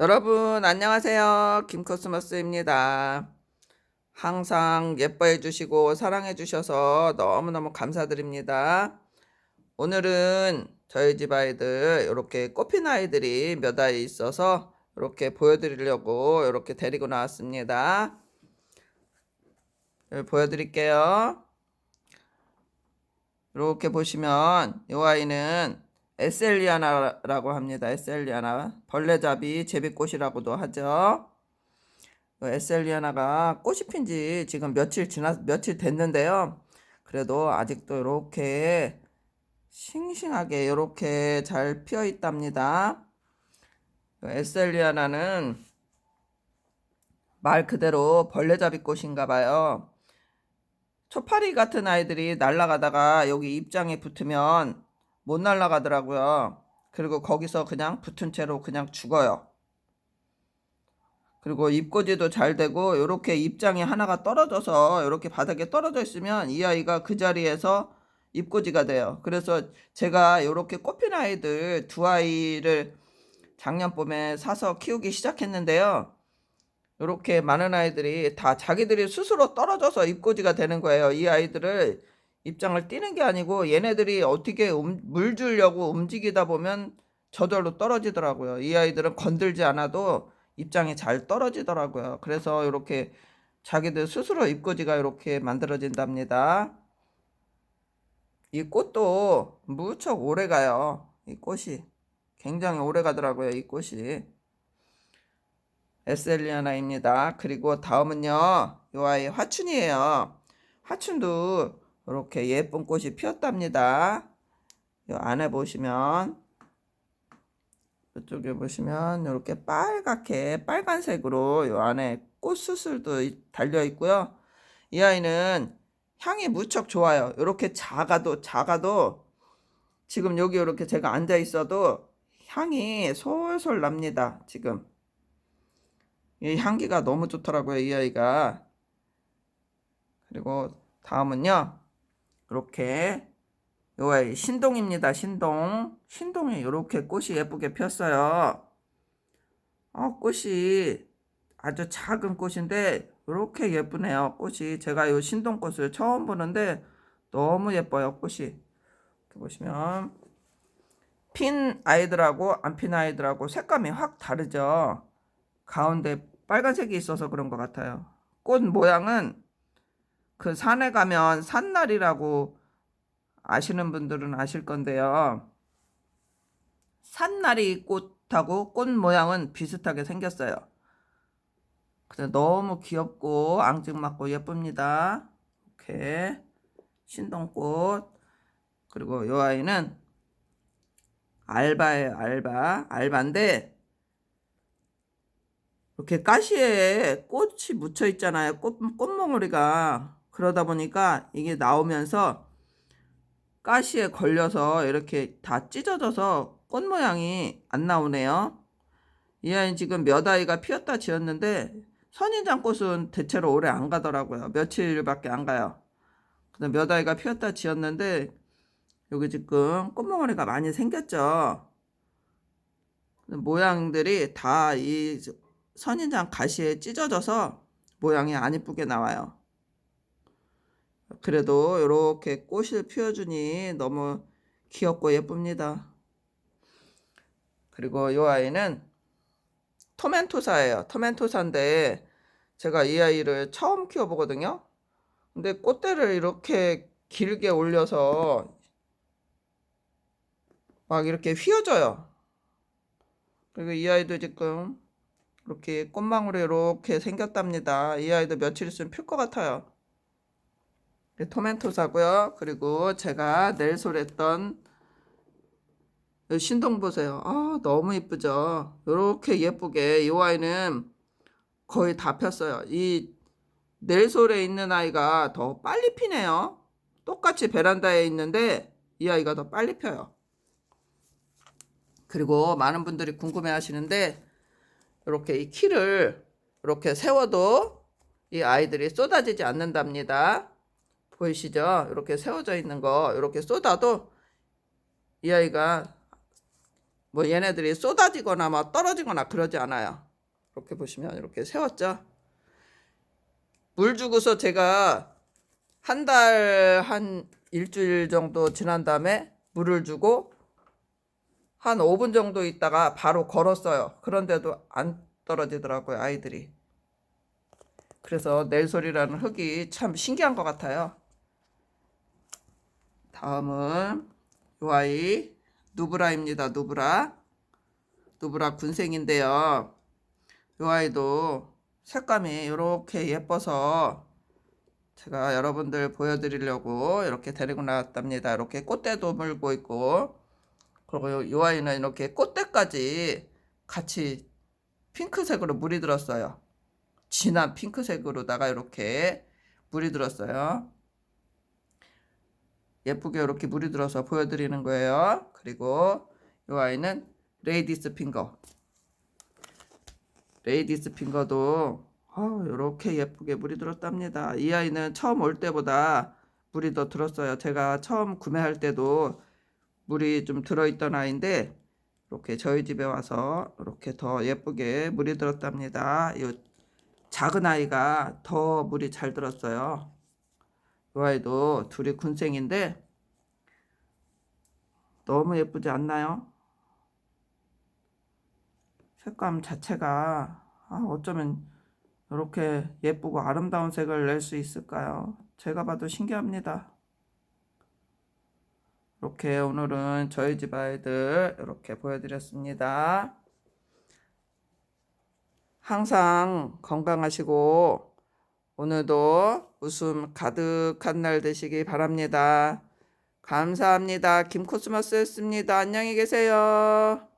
여러분 안녕하세요. 김코스모스입니다. 항상 예뻐해 주시고 사랑해 주셔서 너무너무 감사드립니다. 오늘은 저희 집 아이들 이렇게 꽃핀 아이들이 몇 아이 있어서 이렇게 보여드리려고 이렇게 데리고 나왔습니다. 여기 보여드릴게요. 이렇게 보시면 이 아이는 에셀리아나라고 합니다. 에셀리아나 벌레잡이 제비꽃이라고도 하죠. 이 에셀리아나가 꽃이 핀 지 지금 며칠 지났 며칠 됐는데요. 그래도 아직도 이렇게 싱싱하게 이렇게 잘 피어 있답니다. 이 에셀리아나는 말 그대로 벌레잡이 꽃인가 봐요. 초파리 같은 아이들이 날아가다가 여기 입장에 붙으면 못 날아가더라고요. 그리고 거기서 그냥 붙은 채로 그냥 죽어요. 그리고 입꼬지도 잘 되고 이렇게 입장이 하나가 떨어져서 이렇게 바닥에 떨어져 있으면 이 아이가 그 자리에서 입꼬지가 돼요. 그래서 제가 이렇게 꽃핀 아이들 두 아이를 작년 봄에 사서 키우기 시작했는데요. 이렇게 많은 아이들이 다 자기들이 스스로 떨어져서 입꼬지가 되는 거예요. 이 아이들을 입장을 띄는 게 아니고 얘네들이 어떻게 음, 물 주려고 움직이다 보면 저절로 떨어지더라고요. 이 아이들은 건들지 않아도 입장이 잘 떨어지더라고요. 그래서 이렇게 자기들 스스로 입꼬지가 이렇게 만들어진답니다. 이 꽃도 무척 오래 가요. 이 꽃이 굉장히 오래 가더라고요. 이 꽃이. 에셀리아나입니다. 그리고 다음은요. 요 아이 화춘이에요. 화춘도 이렇게 예쁜 꽃이 피었답니다. 요 안에 보시면 이쪽에 보시면 이렇게 빨갛게 빨간색으로 요 안에 꽃 수술도 이- 달려 있고요. 이 아이는 향이 무척 좋아요. 이렇게 작아도 작아도 지금 여기 이렇게 제가 앉아 있어도 향이 솔솔 납니다. 지금 이 향기가 너무 좋더라고요. 이 아이가 그리고 다음은요. 이렇게 요 아이 신동입니다. 신동. 신동이 이렇게 꽃이 예쁘게 폈어요. 어, 꽃이 아주 작은 꽃인데 이렇게 예쁘네요. 꽃이 제가 요 신동 꽃을 처음 보는데 너무 예뻐요. 꽃이. 이렇게 보시면 핀 아이들하고 안 핀 아이들하고 색감이 확 다르죠. 가운데 빨간색이 있어서 그런 것 같아요. 꽃 모양은 그 산에 가면 산날이라고 아시는 분들은 아실 건데요. 산나리 꽃하고 꽃 모양은 비슷하게 생겼어요. 근데 너무 귀엽고 앙증맞고 예쁩니다. 이렇게 신동꽃 그리고 이 아이는 알바예요. 알바 알바인데 이렇게 가시에 꽃이 묻혀 있잖아요. 꽃 꽃몽오리가 그러다 보니까 이게 나오면서 가시에 걸려서 이렇게 다 찢어져서 꽃 모양이 안 나오네요. 이 아이는 지금 몇 아이가 피었다 지었는데 선인장 꽃은 대체로 오래 안 가더라고요. 며칠밖에 안 가요. 근데 몇 아이가 피었다 지었는데 여기 지금 꽃몽오리가 많이 생겼죠. 모양들이 다 이 선인장 가시에 찢어져서 모양이 안 이쁘게 나와요. 그래도 이렇게 꽃을 피워주니 너무 귀엽고 예쁩니다. 그리고 이 아이는 토멘토사예요. 토멘토사인데 제가 이 아이를 처음 키워보거든요. 근데 꽃대를 이렇게 길게 올려서 막 이렇게 휘어져요. 그리고 이 아이도 지금 이렇게 꽃망울이 이렇게 생겼답니다. 이 아이도 며칠 있으면 필 것 같아요. 네, 토멘토사고요. 그리고 제가 넬솔했던 신동 보세요. 아, 너무 이쁘죠? 이렇게 예쁘게 이 아이는 거의 다 폈어요. 이 넬솔에 있는 아이가 더 빨리 피네요. 똑같이 베란다에 있는데 이 아이가 더 빨리 펴요. 그리고 많은 분들이 궁금해 하시는데 이렇게 이 키를 이렇게 세워도 이 아이들이 쏟아지지 않는답니다. 보이시죠? 이렇게 세워져 있는 거 이렇게 쏟아도 이 아이가 뭐 얘네들이 쏟아지거나 막 떨어지거나 그러지 않아요. 이렇게 보시면 이렇게 세웠죠. 물 주고서 제가 한 달한 일주일 정도 지난 다음에 물을 주고 한 5분 정도 있다가 바로 걸었어요. 그런데도 안 떨어지더라고요, 아이들이. 그래서 넬소리라는 흙이 참 신기한 것 같아요. 다음은 요 아이 누브라입니다. 누브라. 누브라 군생인데요. 요 아이도 색감이 이렇게 예뻐서 제가 여러분들 보여드리려고 이렇게 데리고 나왔답니다. 이렇게 꽃대도 물고 있고 그리고 요, 요 아이는 이렇게 꽃대까지 같이 핑크색으로 물이 들었어요. 진한 핑크색으로다가 이렇게 물이 들었어요. 예쁘게 이렇게 물이 들어서 보여드리는 거예요. 그리고 이 아이는 레이디스 핑거. 레이디스 핑거도 이렇게 예쁘게 물이 들었답니다. 이 아이는 처음 올 때보다 물이 더 들었어요. 제가 처음 구매할 때도 물이 좀 들어있던 아이인데 이렇게 저희 집에 와서 이렇게 더 예쁘게 물이 들었답니다. 이 작은 아이가 더 물이 잘 들었어요. 이 아이도 둘이 군생인데 너무 예쁘지 않나요? 색감 자체가 아, 어쩌면 이렇게 예쁘고 아름다운 색을 낼 수 있을까요? 제가 봐도 신기합니다. 이렇게 오늘은 저희 집 아이들 이렇게 보여드렸습니다. 항상 건강하시고 오늘도 웃음 가득한 날 되시기 바랍니다. 감사합니다. 김코스모스였습니다. 안녕히 계세요.